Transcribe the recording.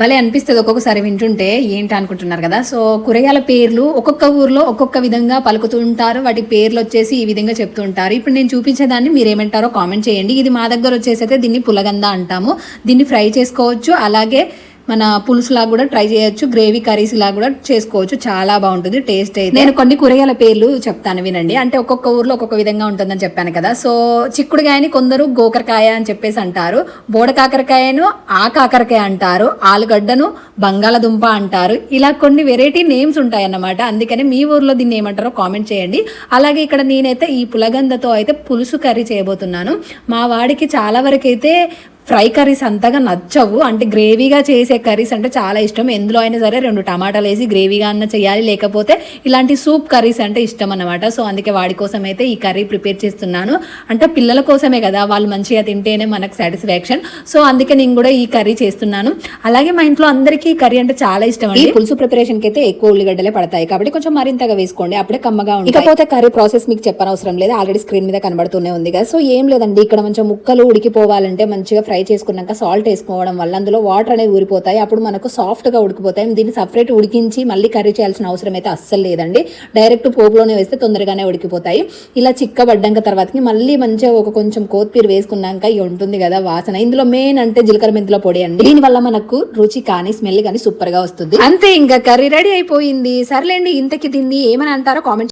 భలే అనిపిస్తుంది ఒక్కొక్కసారి వింటుంటే ఏంటి అనుకుంటున్నారు కదా? సో కూరగాయల పేర్లు ఒక్కొక్క ఊర్లో ఒక్కొక్క విధంగా పలుకుతూ ఉంటారు. వాటి పేర్లు వచ్చేసి ఈ విధంగా చెప్తూ ఉంటారు. ఇప్పుడు నేను చూపించేదాన్ని మీరు ఏమంటారో కామెంట్ చేయండి. ఇది మా దగ్గర వచ్చేసి అయితే దీన్ని పులగంద అంటాము. దీన్ని ఫ్రై చేసుకోవచ్చు. అలాగే మన పులుసులా కూడా ట్రై చేయొచ్చు గ్రేవీ కర్రీస్ లాగా కూడా చేసుకోవచ్చు. చాలా బాగుంటుంది టేస్ట్ అయితే. నేను కొన్ని కూరగాయల పేర్లు చెప్తాను వినండి. అంటే ఒక్కొక్క ఊర్లో ఒక్కొక్క విధంగా ఉంటుందని చెప్పాను కదా. సో చిక్కుడుకాయని కొందరు గోకరకాయ అని చెప్పేసి అంటారు. బోడ కాకరకాయను ఆ కాకరకాయ అంటారు. ఆలుగడ్డను బంగాళదుంప అంటారు. ఇలా కొన్ని వెరైటీ నేమ్స్ ఉంటాయి అన్నమాట అందుకని మీ ఊర్లో దీన్ని ఏమంటారో కామెంట్ చేయండి. అలాగే ఇక్కడ నేనైతే ఈ పులగందతో అయితే పులుసు కర్రీ చేయబోతున్నాను. మా వాడికి చాలా వరకు అయితే ఫ్రై కర్రీస్ అంతగా నచ్చవు. అంటే గ్రేవీగా చేసే కర్రీస్ అంటే చాలా ఇష్టం. ఎందులో అయినా సరే రెండు టమాటాలు వేసి గ్రేవీగా అన్న చేయాలి. లేకపోతే ఇలాంటి సూప్ కర్రీస్ అంటే ఇష్టం అన్నమాట. సో అందుకే వాడి కోసం అయితే ఈ కర్రీ ప్రిపేర్ చేస్తున్నాను. అంటే పిల్లల కోసమే కదా వాళ్ళు మంచిగా తింటేనే మనకు సాటిస్ఫాక్షన్. సో అందుకే నేను కూడా ఈ కర్రీ చేస్తున్నాను. అలాగే మా ఇంట్లో అందరికీ ఈ కర్రీ అంటే చాలా ఇష్టం అండి. పులుసు ప్రిపరేషన్కి అయితే ఎక్కువ ఉల్లిగడ్డలే పడతాయి కాబట్టి కొంచెం మరింతగా వేసుకోండి. అప్పుడే కమ్మగా ఉంటుంది ఇకపోతే కర్రీ ప్రాసెస్ మీకు చెప్పనవసరం లేదు. ఆల్రెడీ స్క్రీన్ మీద కనబడుతూనే ఉంది కదా. సో ఏం లేదండి. ఇక్కడ మంచిగా ముక్కలు ఉడికిపోవాలంటే మంచిగా ఫ్రై చేసుకున్నాక సాల్ట్ వేసుకోవడం వల్ల అందులో వాటర్ అనేవి ఊరిపోతాయి. అప్పుడు మనకు సాఫ్ట్గా ఉడికిపోతాయి. దీన్ని సపరేట్ ఉడికించి మళ్ళీ కర్రీ చేయాల్సిన అవసరం అయితే అస్సలు లేదండి. డైరెక్ట్ పోపులోనే వేస్తే తొందరగానే ఉడికిపోతాయి. ఇలా చిక్కబడ్డాక తర్వాతకి మళ్ళీ మంచిగా ఒక కొంచెం కొత్తిమీర వేసుకున్నాక ఇవి ఉంటుంది కదా వాసన. ఇందులో మెయిన్ అంటే జీలకర్ర మెంతుల పొడి అండి. దీని వల్ల మనకు రుచి కానీ స్మెల్ కానీ సూపర్గా వస్తుంది. అంతే ఇంకా కర్రీ రెడీ అయిపోయింది. సర్లేండి ఇంతకి దీన్ని ఏమని అంటారో కామెంట్